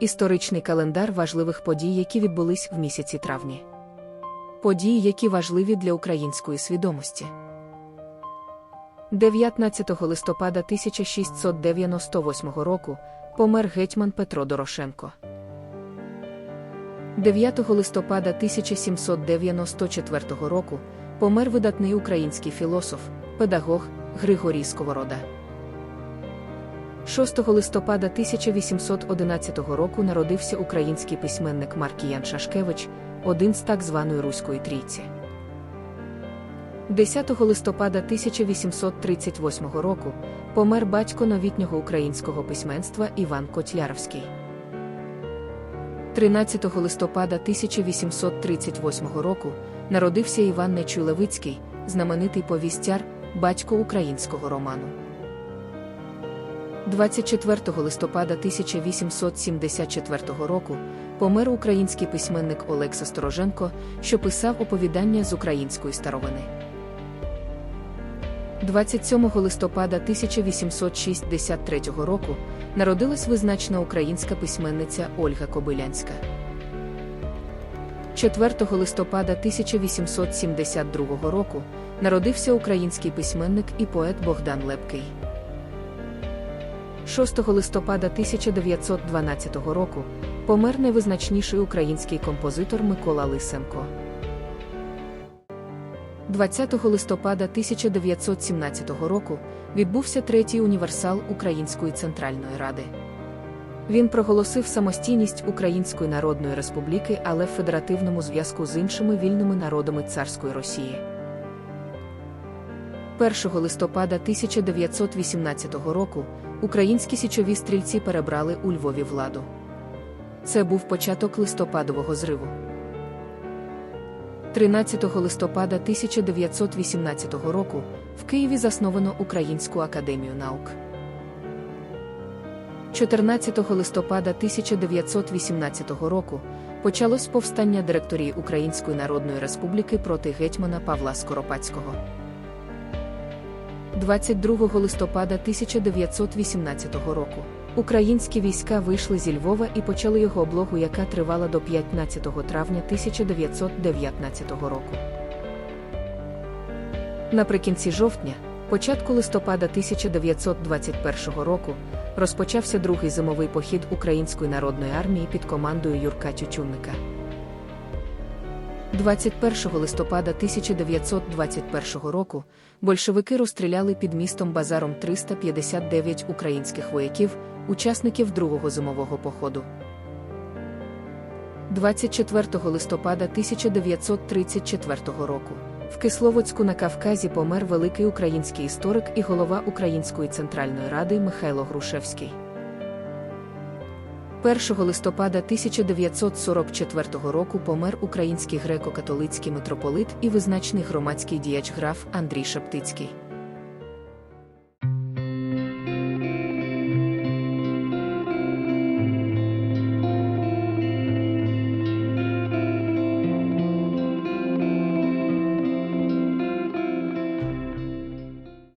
Історичний календар важливих подій, які відбулись в місяці травні. Події, які важливі для української свідомості. 19 листопада 1698 року помер гетьман Петро Дорошенко. 9 листопада 1794 року помер видатний український філософ, педагог Григорій Сковорода. 6 листопада 1811 року народився український письменник Маркіян Шашкевич, один з так званої Руської трійці. 10 листопада 1838 року помер батько новітнього українського письменства Іван Котляровський. 13 листопада 1838 року народився Іван Нечуй-Левицький, знаменитий повістяр, батько українського роману. 24 листопада 1874 року помер український письменник Олекса Стороженко, що писав оповідання з української старовини. 27 листопада 1863 року народилась визначна українська письменниця Ольга Кобилянська. 4 листопада 1872 року народився український письменник і поет Богдан Лепкий. 6 листопада 1912 року помер найвизначніший український композитор Микола Лисенко. 20 листопада 1917 року відбувся третій універсал Української Центральної Ради. Він проголосив самостійність Української Народної Республіки, але в федеративному зв'язку з іншими вільними народами царської Росії. 1 листопада 1918 року українські січові стрільці перебрали у Львові владу. Це був початок листопадового зриву. 13 листопада 1918 року в Києві засновано Українську академію наук. 14 листопада 1918 року почалось повстання директорії Української Народної Республіки проти гетьмана Павла Скоропадського. 22 листопада 1918 року українські війська вийшли зі Львова і почали його облогу, яка тривала до 15 травня 1919 року. Наприкінці жовтня, початку листопада 1921 року, розпочався другий зимовий похід Української народної армії під командою Юрка Тютюнника. 21 листопада 1921 року большевики розстріляли під містом Базаром 359 українських вояків, учасників другого зимового походу. 24 листопада 1934 року в Кисловодську на Кавказі помер великий український історик і голова Української центральної ради Михайло Грушевський. 1 листопада 1944 року помер український греко-католицький митрополит і визначний громадський діяч граф Андрій Шептицький.